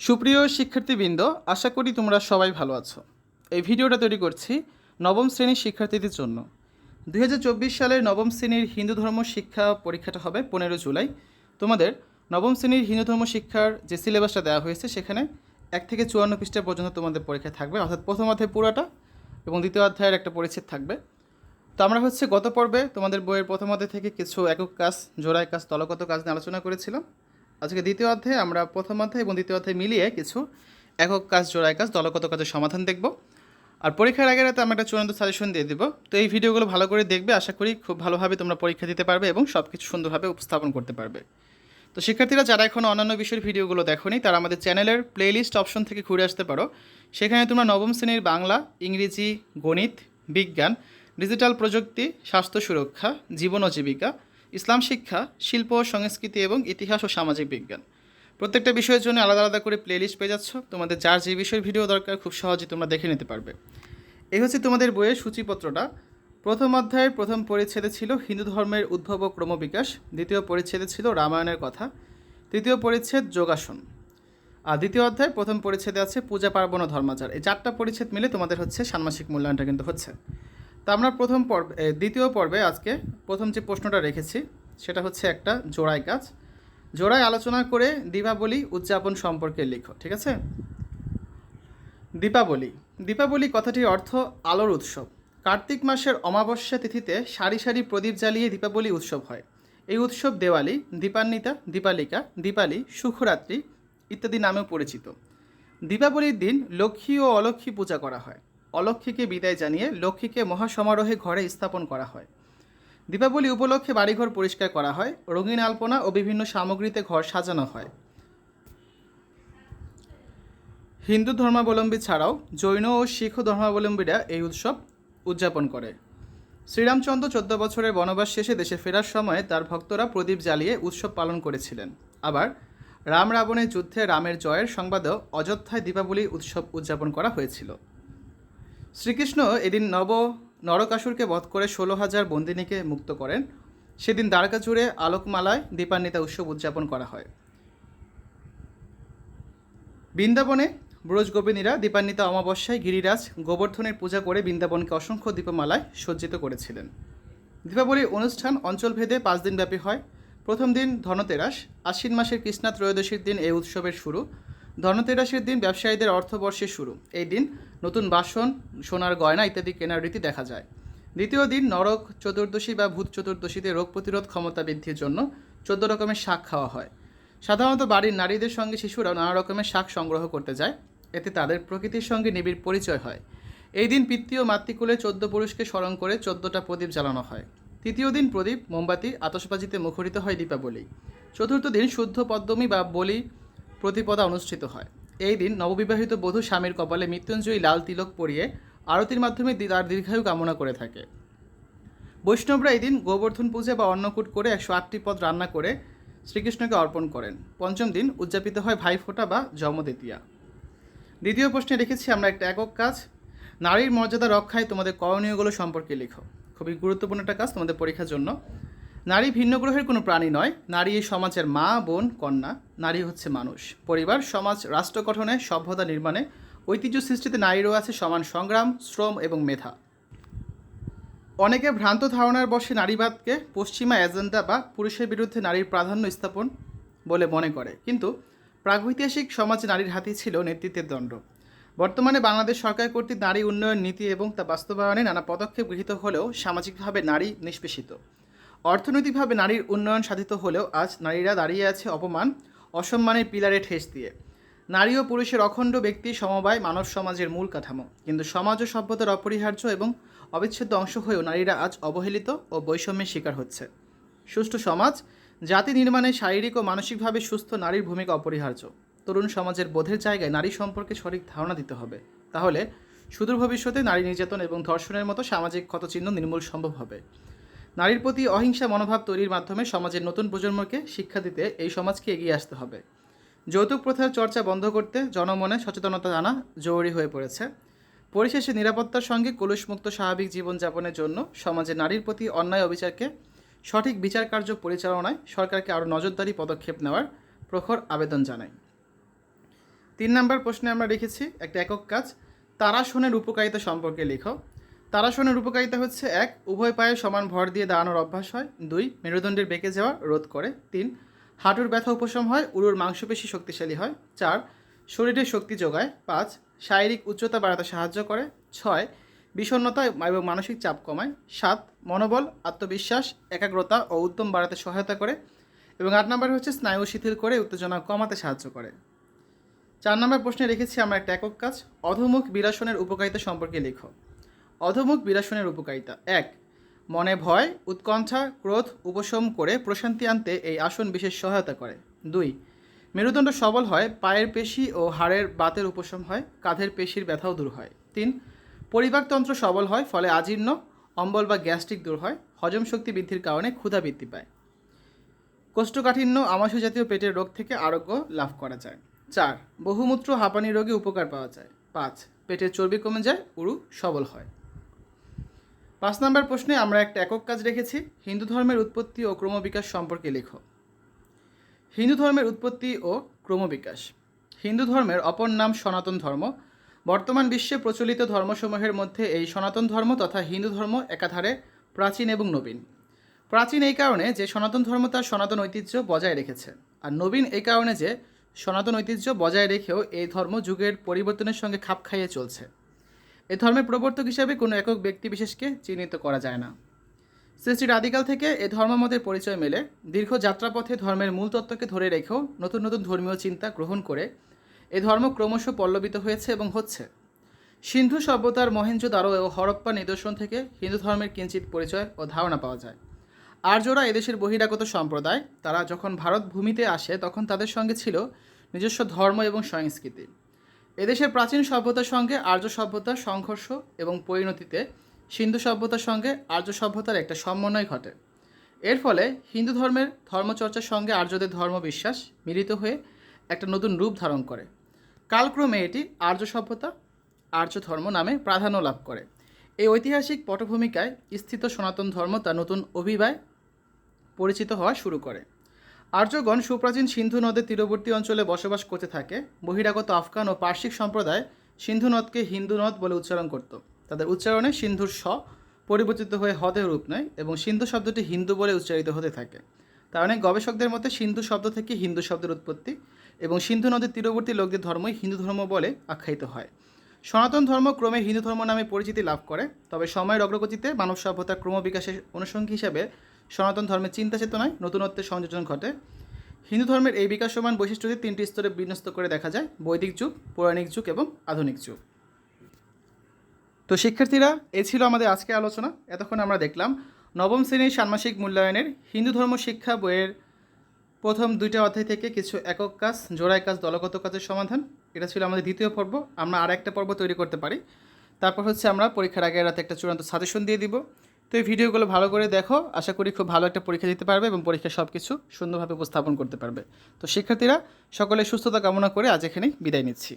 সুপ্রিয় শিক্ষার্থীবৃন্দ, আশা করি তোমরা সবাই ভালো আছো। এই ভিডিওটা তৈরি করছি নবম শ্রেণির শিক্ষার্থীদের জন্য। দুই সালের নবম শ্রেণির হিন্দু ধর্ম শিক্ষা পরীক্ষাটা হবে পনেরো জুলাই। তোমাদের নবম শ্রেণির হিন্দু ধর্ম শিক্ষার যে সিলেবাসটা দেওয়া হয়েছে, সেখানে এক থেকে চুয়ান্ন পৃষ্ঠা পর্যন্ত তোমাদের পরীক্ষা থাকবে। অর্থাৎ প্রথম অধ্যায় পুরোটা এবং দ্বিতীয় অধ্যায়ের একটা পরিচ্ছেদ থাকবে। তো আমরা হচ্ছে গত পর্বে তোমাদের বইয়ের প্রথম অধ্যায় থেকে কিছু একক কাজ, জোড়ায় কাজ দলগত কাজ নিয়ে আলোচনা করেছিলাম। আজকে দ্বিতীয় অধ্যায়ে আমরা প্রথম অধ্যায় এবং দ্বিতীয় অধ্যায় মিলিয়ে কিছু একক কাজ, জোড়ায় কাজ, দলগত কাজের সমাধান দেখব। আর পরীক্ষার আগে রাতে আমরা একটা চূড়ান্ত সাজেশন দিয়ে দেবো। তো এই ভিডিওগুলো ভালো করে দেখবে, আশা করি খুব ভালোভাবে তোমরা পরীক্ষা দিতে পারবে এবং সব কিছু সুন্দরভাবে উপস্থাপন করতে পারবে। তো শিক্ষার্থীরা, যারা এখন অন্যান্য বিষয়ের ভিডিওগুলো দেখোনি, তারা আমাদের চ্যানেলের প্লেলিস্ট অপশন থেকে ঘুরে আসতে পারো। সেখানে তোমরা নবম শ্রেণির বাংলা, ইংরেজি, গণিত, বিজ্ঞান ডিজিটাল প্রযুক্তি, স্বাস্থ্য সুরক্ষা, জীবন ও জীবিকা ইসলাম শিক্ষা, শিল্প, সংস্কৃতি এবং ইতিহাস ও সামাজিক বিজ্ঞান। প্রত্যেকটা বিষয়ের জন্য আলাদা আলাদা করে প্লেলিস্ট পেয়ে যাচ্ছ। তোমাদের যার যে বিষয়ের ভিডিও দরকার, খুব সহজে তোমরা দেখে নিতে পারবে। এই হচ্ছে তোমাদের বইয়ের সূচিপত্রটা। প্রথম অধ্যায়ের প্রথম পরিচ্ছেদে ছিল হিন্দু ধর্মের উদ্ভব ও ক্রমবিকাশ। দ্বিতীয় পরিচ্ছেদে ছিল রামায়ণের কথা। তৃতীয় পরিচ্ছেদ যোগাসন। আর দ্বিতীয় অধ্যায় প্রথম পরিচ্ছেদে আছে পূজা পার্বণ ও ধর্মাচার। এই চারটা পরিচ্ছেদ মিলে তোমাদের হচ্ছে ষান্মাসিক মূল্যায়নটা কিন্তু হচ্ছে। তো আমরা প্রথম পর্ব দ্বিতীয় পর্বে আজকে প্রথম যে প্রশ্নটা রেখেছি, সেটা হচ্ছে একটা জোড়ায় কাজ জোড়ায় আলোচনা করে দীপাবলি উদযাপন সম্পর্কে লিখো, ঠিক আছে? দীপাবলি। দীপাবলি কথাটির অর্থ আলোর উৎসব। কার্তিক মাসের অমাবস্যা তিথিতে সারি সারি প্রদীপ জ্বালিয়ে দীপাবলি উৎসব হয়। এই উৎসব দেওয়ালি, দীপান্বিতা, দীপালিকা, দীপালি সুখরাত্রি ইত্যাদি নামেও পরিচিত। দীপাবলির দিন লক্ষ্মী ও অলক্ষ্মী পূজা করা হয়। অলক্ষ্মীকে বিদায় জানিয়ে লক্ষ্মীকে মহাসমারোহে ঘরে স্থাপন করা হয়। দীপাবলি উপলক্ষে বাড়িঘর পরিষ্কার করা হয়, রঙিন আলপনা ও বিভিন্ন সামগ্রীতে ঘর সাজানো হয়। হিন্দু ধর্মাবলম্বী ছাড়াও জৈন ও শিখ ধর্মাবলম্বীরা এই উৎসব উদযাপন করে। শ্রীরামচন্দ্র চোদ্দ বছরের বনবাস শেষে দেশে ফেরার সময় তার ভক্তরা প্রদীপ জ্বালিয়ে উৎসব পালন করেছিলেন। আবার রাম রাবণের যুদ্ধে রামের জয়ের সংবাদেও অযোধ্যায় দীপাবলি উৎসব উদযাপন করা হয়েছিল। শ্রীকৃষ্ণ এদিন নব নরকাসুরকে বধ করে ষোলো হাজার বন্দিনীকে মুক্ত করেন। সেদিন দ্বারকা জুড়ে আলোকমালায় দীপান্বিতা উৎসব উদযাপন করা হয়। বৃন্দাবনে ব্রজ গোপিনীরা দীপান্বিতা অমাবস্যায় গিরিরাজ গোবর্ধনের পূজা করে বৃন্দাবনকে অসংখ্য দীপমালায় সজ্জিত করেছিলেন। দীপাবলির অনুষ্ঠান অঞ্চলভেদে পাঁচ দিনব্যাপী হয়। প্রথম দিন ধনতেরাস, আশ্বিন মাসের কৃষ্ণা ত্রয়োদশীর দিন এই উৎসবের শুরু। ধনতেরাসের দিন ব্যবসায়ীদের অর্থবর্ষের শুরু। এই দিন নতুন বাসন, সোনার গয়না ইত্যাদি কেনার রীতি দেখা যায়। দ্বিতীয় দিন নরক চতুর্দশী বা ভূত চতুর্দশীতে রোগ প্রতিরোধ ক্ষমতা বৃদ্ধির জন্য চোদ্দ রকমের শাক খাওয়া হয়। সাধারণত বাড়ির নারীদের সঙ্গে শিশুরা নানা রকমের শাক সংগ্রহ করতে যায়। এতে তাদের প্রকৃতির সঙ্গে নিবিড় পরিচয় হয়। এই দিন পিতৃ ও মাতৃকুলে চোদ্দ পুরুষকে স্মরণ করে চোদ্দটা প্রদীপ জ্বালানো হয়। তৃতীয় দিন প্রদীপ, মোমবাতি, আতশবাজিতে মুখরিত হয় দীপাবলি। চতুর্থ দিন শুদ্ধ পদ্মমী বা বলি প্রতিপদা অনুষ্ঠিত হয়। এই দিন নববিবাহিত বধূ স্বামীর কপালে মৃত্যুঞ্জয়ী লাল তিলক পরিয়ে আরতির মাধ্যমে তার দীর্ঘায়ু কামনা করে থাকে। বৈষ্ণবরা এই দিন গোবর্ধন পূজা বা অন্নকূট করে একশো আটটি পদ রান্না করে শ্রীকৃষ্ণকে অর্পণ করেন। পঞ্চম দিন উদযাপিত হয় ভাইফোঁটা বা যমদ্বিতীয়া দ্বিতীয় প্রশ্নে রেখেছি আমরা একটা একক কাজ। নারীর মর্যাদা রক্ষায় তোমাদের করণীয়গুলো সম্পর্কে লেখো। খুবই গুরুত্বপূর্ণ একটা কাজ তোমাদের পরীক্ষার জন্য। নারী ভিন্ন গ্রহের কোনো প্রাণী নয়। নারী এই সমাজের মা, বোন, কন্যা। নারী হচ্ছে মানুষ। পরিবার, সমাজ, রাষ্ট্র গঠনে, সভ্যতা নির্মাণে, ঐতিহ্য সৃষ্টিতে নারীরও আছে সমান সংগ্রাম, শ্রম এবং মেধা। অনেকে ভ্রান্ত ধারণার বসে নারীবাদকে পশ্চিমা এজেন্ডা বা পুরুষের বিরুদ্ধে নারীর প্রাধান্য স্থাপন বলে মনে করে। কিন্তু প্রাগৈতিহাসিক সমাজে নারীর হাতেই ছিল নেতৃত্বের দণ্ড। বর্তমানে বাংলাদেশ সরকার কর্তৃক নারী উন্নয়ন নীতি এবং তা বাস্তবায়নে নানা পদক্ষেপ গৃহীত হলেও সামাজিকভাবে নারী নিষ্পেষিত। অর্থনৈতিকভাবে নারীর উন্নয়ন সাধিত হলেও আজ নারীরা দাঁড়িয়ে আছে অপমান, অসম্মানের পিলারে ঠেস দিয়ে। নারী ও পুরুষের অখণ্ড ব্যক্তি সমবায় মানব সমাজের মূল কাঠামো। কিন্তু সমাজ ও সভ্যতার অপরিহার্য এবং অবিচ্ছেদ্য অংশ হয়েও নারীরা আজ অবহেলিত ও বৈষম্যের শিকার হচ্ছে। সুষ্ঠু সমাজ, জাতি নির্মাণে শারীরিক ও মানসিকভাবে সুস্থ নারীর ভূমিকা অপরিহার্য। তরুণ সমাজের বোধের জায়গায় নারী সম্পর্কে সঠিক ধারণা দিতে হবে। তাহলে সুদূর ভবিষ্যতে নারী নির্যাতন এবং ধর্ষণের মতো সামাজিক ক্ষতচিহ্ন নির্মূল সম্ভব হবে। নারীর প্রতি অহিংসা মনোভাব তৈরির মাধ্যমে সমাজের নতুন প্রজন্মকে শিক্ষা দিতে এই সমাজকে এগিয়ে আসতে হবে। যৌতুক প্রথার চর্চা বন্ধ করতে জনমনে সচেতনতা আনা জরুরি হয়ে পড়েছে। পরিশেষে নিরাপত্তার সঙ্গে কলুষমুক্ত স্বাভাবিক জীবনযাপনের জন্য সমাজে নারীর প্রতি অন্যায় অবিচারকে সঠিক বিচার কার্য পরিচালনায় সরকারকে আরও নজরদারি পদক্ষেপ নেওয়ার প্রখর আবেদন জানাই। তিন নম্বর প্রশ্নে আমরা রেখেছি একটা একক কাজ তারাসনের উপকারিতা সম্পর্কে লেখো। তারাসনের উপকারিতা হচ্ছে, এক, উভয় পায়ে সমান ভর দিয়ে দাঁড়ানোর অভ্যাস হয়। দুই, মেরুদণ্ডের বেঁকে যাওয়া রোধ করে। তিন, হাঁটুর ব্যথা উপশম হয়, উরুর মাংসপেশি শক্তিশালী হয়। চার, শরীরে শক্তি যোগায়। পাঁচ, শারীরিক উচ্চতা বাড়াতে সাহায্য করে। ছয়, বিষণ্ণতা এবং মানসিক চাপ কমায়। সাত, মনোবল, আত্মবিশ্বাস, একাগ্রতা ও উদ্যম বাড়াতে সহায়তা করে। এবং আট নম্বর হচ্ছে, স্নায়ু শিথিল করে উত্তেজনা কমাতে সাহায্য করে। চার নম্বর প্রশ্নে রেখেছি আমরা একটা একক কাজ। অধমুখ বিরাসনের উপকারিতা সম্পর্কে লেখো। অধমুখ বিরাসনের উপকারিতা। এক, মনে ভয়, উৎকণ্ঠা, ক্রোধ, উপশম করে প্রশান্তি আনতে এই আসন বিশেষ সহায়তা করে। দুই, মেরুদণ্ড সবল হয়, পায়ের পেশি ও হাড়ের বাতের উপশম হয়, কাঁধের পেশির ব্যথাও দূর হয়। তিন পরিপাকতন্ত্র সবল হয়, ফলে আজীর্ণ, অম্বল বা গ্যাস্ট্রিক দূর হয়, হজম শক্তি বৃদ্ধির কারণে ক্ষুধা বৃদ্ধি পায়। কোষ্ঠকাঠিন্য, আমাশয় জাতীয় পেটের রোগ থেকে আরোগ্য লাভ করা যায়। চার, বহুমূত্র হাঁপানি রোগে উপকার পাওয়া যায়। পাঁচ, পেটের চর্বি কমে যায়, উরু সবল হয়। পাঁচ নম্বর প্রশ্নে আমরা একটা একক কাজ রেখেছি, হিন্দু ধর্মের উৎপত্তি ও ক্রমবিকাশ সম্পর্কে লেখো। হিন্দু ধর্মের উৎপত্তি ও ক্রমবিকাশ হিন্দু ধর্মের অপর নাম সনাতন ধর্ম। বর্তমান বিশ্বে প্রচলিত ধর্মসমূহের মধ্যে এই সনাতন ধর্ম তথা হিন্দু ধর্ম একাধারে প্রাচীন এবং নবীন। প্রাচীন এই কারণে যে সনাতন ধর্ম তার সনাতন ঐতিহ্য বজায় রেখেছে, আর নবীন এই কারণে যে সনাতন ঐতিহ্য বজায় রেখেও এই ধর্ম যুগের পরিবর্তনের সঙ্গে খাপ খাইয়ে চলছে। এই ধর্মের প্রবর্তক হিসাবে কোনো একক ব্যক্তি বিশেষকে চিহ্নিত করা যায় না। শ্রী আদিকাল থেকে এ ধর্মমতের পরিচয় মেলে। দীর্ঘ যাত্রাপথে ধর্মের মূল তত্ত্বকে ধরে রেখেও নতুন নতুন ধর্মীয় চিন্তা গ্রহণ করে এ ধর্ম ক্রমশ পল্লবিত হয়েছে এবং হচ্ছে। সিন্ধু সভ্যতার মহেঞ্জোদারো ও হরপ্পা নিদর্শন থেকে হিন্দু ধর্মের কিঞ্চিত পরিচয় ও ধারণা পাওয়া যায়। আর্যরা এদেশের বহিরাগত সম্প্রদায়। তারা যখন ভারত ভূমিতে আসে, তখন তাদের সঙ্গে ছিল নিজস্ব ধর্ম এবং সংস্কৃতি। এদেশের প্রাচীন সভ্যতার সঙ্গে আর্য সভ্যতার সংঘর্ষ এবং পরিণতিতে সিন্ধু সভ্যতার সঙ্গে আর্য সভ্যতার একটা সমন্বয় ঘটে। এর ফলে হিন্দু ধর্মের ধর্মচর্চার সঙ্গে আর্যদের ধর্মবিশ্বাস মিলিত হয়ে একটা নতুন রূপ ধারণ করে। কালক্রমে এটি আর্য সভ্যতা, আর্য ধর্ম নামে প্রাধান্য লাভ করে। এই ঐতিহাসিক পটভূমিকায় স্থিত সনাতন ধর্ম তার নতুন অভিবায় পরিচিত হওয়া শুরু করে। আর্যগণ সুপ্রাচীন সিন্ধু নদের তীরবর্তী অঞ্চলে বসবাস করতে থাকে। বহিরাগত আফগান ও পার্শ্বিক সম্প্রদায় সিন্ধু নদকে হিন্দু নদ বলে উচ্চারণ করত। তাদের উচ্চারণে সিন্ধুর স পরিবর্তিত হয়ে হদে রূপ নেয় এবং সিন্ধু শব্দটি হিন্দু বলে উচ্চারিত হতে থাকে। তার অনেক গবেষকদের মতে সিন্ধু শব্দ থেকে হিন্দু শব্দের উৎপত্তি এবং সিন্ধু নদের তীরবর্তী লোকদের ধর্মই হিন্দু ধর্ম বলে আখ্যায়িত হয়। সনাতন ধর্ম ক্রমে হিন্দু ধর্ম নামে পরিচিতি লাভ করে, তবে সময়ের অগ্রগতিতে মানব সভ্যতার ক্রমবিকাশের অনুষঙ্গী হিসাবে সনাতন ধর্মের চিন্তা চেতনায় নতুনত্বের সংযোজন ঘটে। হিন্দু ধর্মের এই বিকাশ সমান বৈশিষ্ট্যটি তিনটি স্তরে বিন্যস্ত করে দেখা যায়, বৈদিক যুগ, পৌরাণিক যুগ এবং আধুনিক যুগ। তো শিক্ষার্থীরা, এ ছিল আমাদের আজকে আলোচনা। এতক্ষণ আমরা দেখলাম, নবম শ্রেণির ষান্মাসিক মূল্যায়নের হিন্দু ধর্ম শিক্ষা বইয়ের প্রথম দুইটা অধ্যায় থেকে কিছু একক কাজ, জোড়ায় কাজ, দলগত কাজের সমাধান। এটা ছিল আমাদের দ্বিতীয় পর্ব। আমরা আর একটা পর্ব তৈরি করতে পারি। তারপর হচ্ছে আমরা পরীক্ষার আগে রাতে একটা চূড়ান্ত সাজেশন দিয়ে দিব। তো এই ভিডিওগুলো ভালো করে দেখো। আশা করি খুব ভালো একটা পরীক্ষা দিতে পারবে এবং পরীক্ষা সব কিছু সুন্দরভাবে উপস্থাপন করতে পারবে। তো শিক্ষার্থীরা, সকলে সুস্থতা কামনা করে আজ এখানেই বিদায় নিচ্ছি।